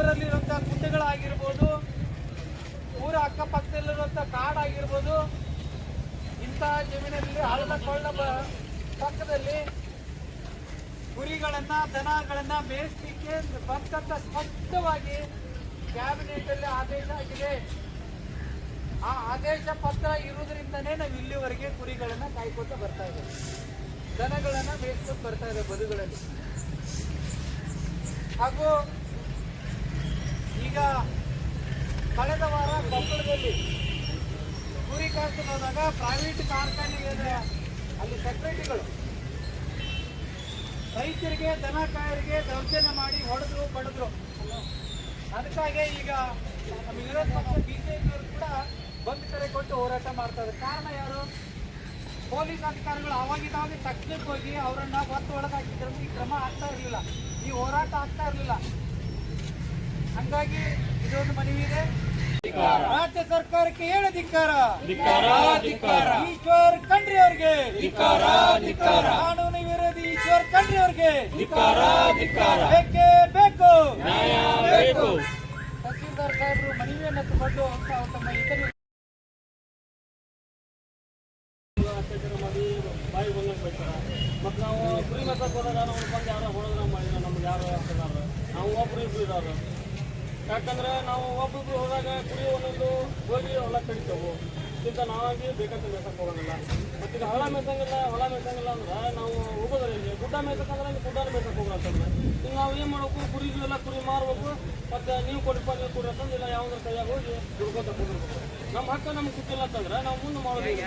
ಊರಲ್ಲಿರುವಂತ ಗುಡ್ಡಗಳಾಗಿರ್ಬೋದು ಊರ ಅಕ್ಕಪಕ್ಕದಲ್ಲಿರುವಂತ ಕಾಡಾಗಿರ್ಬೋದು ಇಂತಹ ಜಮೀನಲ್ಲಿ ಹಳ್ಳದ ಕೊಳ್ಳ ಪಕ್ಕದಲ್ಲಿ ಕುರಿಗಳನ್ನ, ದನಗಳನ್ನ ಮೇಯಿಸ್ಲಿಕ್ಕೆ ಬಂದಂತ ಸ್ಪಷ್ಟವಾಗಿ ಕ್ಯಾಬಿನೆಟ್ ಅಲ್ಲಿ ಆದೇಶ ಆಗಿದೆ. ಆ ಆದೇಶ ಪತ್ರ ಇರುವುದರಿಂದನೇ ನಾವು ಇಲ್ಲಿವರೆಗೆ ಕುರಿಗಳನ್ನ ಕಾಯ್ಕೊತ ಬರ್ತಾ ಇದ್ದೇವೆ. ದನಗಳನ್ನ ಮೇಯಿಸ್ಕೊಂಡು ಬರ್ತಾ ಇದೆ ಬದುಗಳಲ್ಲಿ. ಹಾಗೂ ಈಗ ಕಳೆದ ವಾರ ಕೊಪ್ಪಳದಲ್ಲಿ ಕಾರ್ಖಾನೆ ಹೋದಾಗ ಪ್ರೈವೇಟ್ ಕಾರ್ಖಾನೆಗೆ ಅಲ್ಲಿ ಸೆಕ್ರೆಟರಿಗಳು ರೈತರಿಗೆ, ದನ ಕಾಯರಿಗೆ ದೌರ್ಜನ್ಯ ಮಾಡಿ ಹೊಡೆದ್ರು ಬಡಿದ್ರು ಅದಕ್ಕಾಗಿ ಈಗ ನಮ್ಮ ವಿರೋಧ ಪಕ್ಷ ಬಿಜೆಪಿಯವರು ಕೂಡ ಬಂದ್ ಕರೆ ಕೊಟ್ಟು ಹೋರಾಟ ಮಾಡ್ತಾರೆ ಕಾರಣ ಯಾರು? ಪೊಲೀಸ್ ಅಧಿಕಾರಿಗಳು ಅವಾಗಿದ್ದಾಗೆ ತಕ್ಷಣಕ್ಕೆ ಹೋಗಿ ಅವರನ್ನ ಒತ್ತು ಒಳಗಾಕಿದ್ರು. ಈ ಕ್ರಮ ಆಗ್ತಾ ಇರಲಿಲ್ಲ. ಈ ಹೋರಾಟ ಆಗ್ತಾ ಇರಲಿಲ್ಲ. ಹಂಗಾಗಿ ಇದೊಂದು ಮನವಿ ಇದೆ ರಾಜ್ಯ ಸರ್ಕಾರಕ್ಕೆ ಹೇಳ ಧಿಕ್ಕಾರ. ಈಶ್ವರ್ ಖಂಡ್ರೆ ಅವ್ರಿಗೆ. ಕಾನೂನು ವಿರೋಧಿ ಈಶ್ವರ್ ಖಂಡ್ರೆ ಅವ್ರಿಗೆ. ಬೇಕೇ ಬೇಕು. ತಹಸೀಲ್ದಾರ್ ಸಾಹೇಬರು ಮನವಿಯನ್ನು ತಗೊಂಡು ಅಂತ ತಮ್ಮ ಇತರ ಬಾಯಿ ಬಂದಂಗೆ ಬೈತಾರ ಮತ್ತು ನಾವು ಕುರಿ ಮೇಸಕ್ಕೆ ಹೋದಾಗ ನಾವು ಬಂದು ಯಾರೋ ಹೊಡೆದ್ರೆ ಮಾಡಿದ್ರೆ ನಮ್ಗೆ ಯಾರು ಹಾಕಿದಾರ ನಾವು ಒಬ್ರು ಇಬ್ರು ಇದಾರೆ ಯಾಕಂದ್ರೆ ನಾವು ಒಬ್ಬೊಬ್ರು ಹೋದಾಗ ಕುರಿ ಒಂದೊಂದು ಹೋಗಿ ಹೊಲ ಕಡಿತೇವೆ. ಇಂಥ ನಾವಾಗಿ ಬೇಕಂತ ಮೇಸಕ್ಕೆ ಹೋಗೋದಿಲ್ಲ. ಮತ್ತು ಈಗ ಹಳ ಮೇಸಂಗಿಲ್ಲ, ಹೊಲ ಮೇಸಂಗಿಲ್ಲ ಅಂದ್ರೆ ನಾವು ಹೋಗೋದ್ರೆ ಇಲ್ಲಿ. ಗುಡ್ಡ ಮೇಸಕ್ಕಂದ್ರೆ ಗುಡ್ಡ ಮೇಸಕ್ಕೆ ಹೋಗೋ ಅಂತಂದ್ರೆ ಈಗ ನಾವು ಏನು ಮಾಡಬೇಕು? ಕುರಿಗೂ ಎಲ್ಲ ಕುರಿ ಮಾರ್ಬೇಕು. ಮತ್ತು ನೀವು ಕೊಡಿಪ್ಪ ನೀವು ಕುಡಿ ಅಂತಂದ್ರೆ ಇಲ್ಲ ಯಾವ್ದ್ರ ಕೈಯಾಗ ಹೋಗಿ ದುಡ್ಕೊಂತ ಕುದಿರ್ಬೇಕು ನಮ್ಮ ಹಕ್ಕ ನಮ್ಗೆ ಸಿಕ್ಕಿಲ್ಲ ಅಂತಂದ್ರೆ ನಾವು ಮುಂದೆ ಮಾಡೋದಿಲ್ಲ.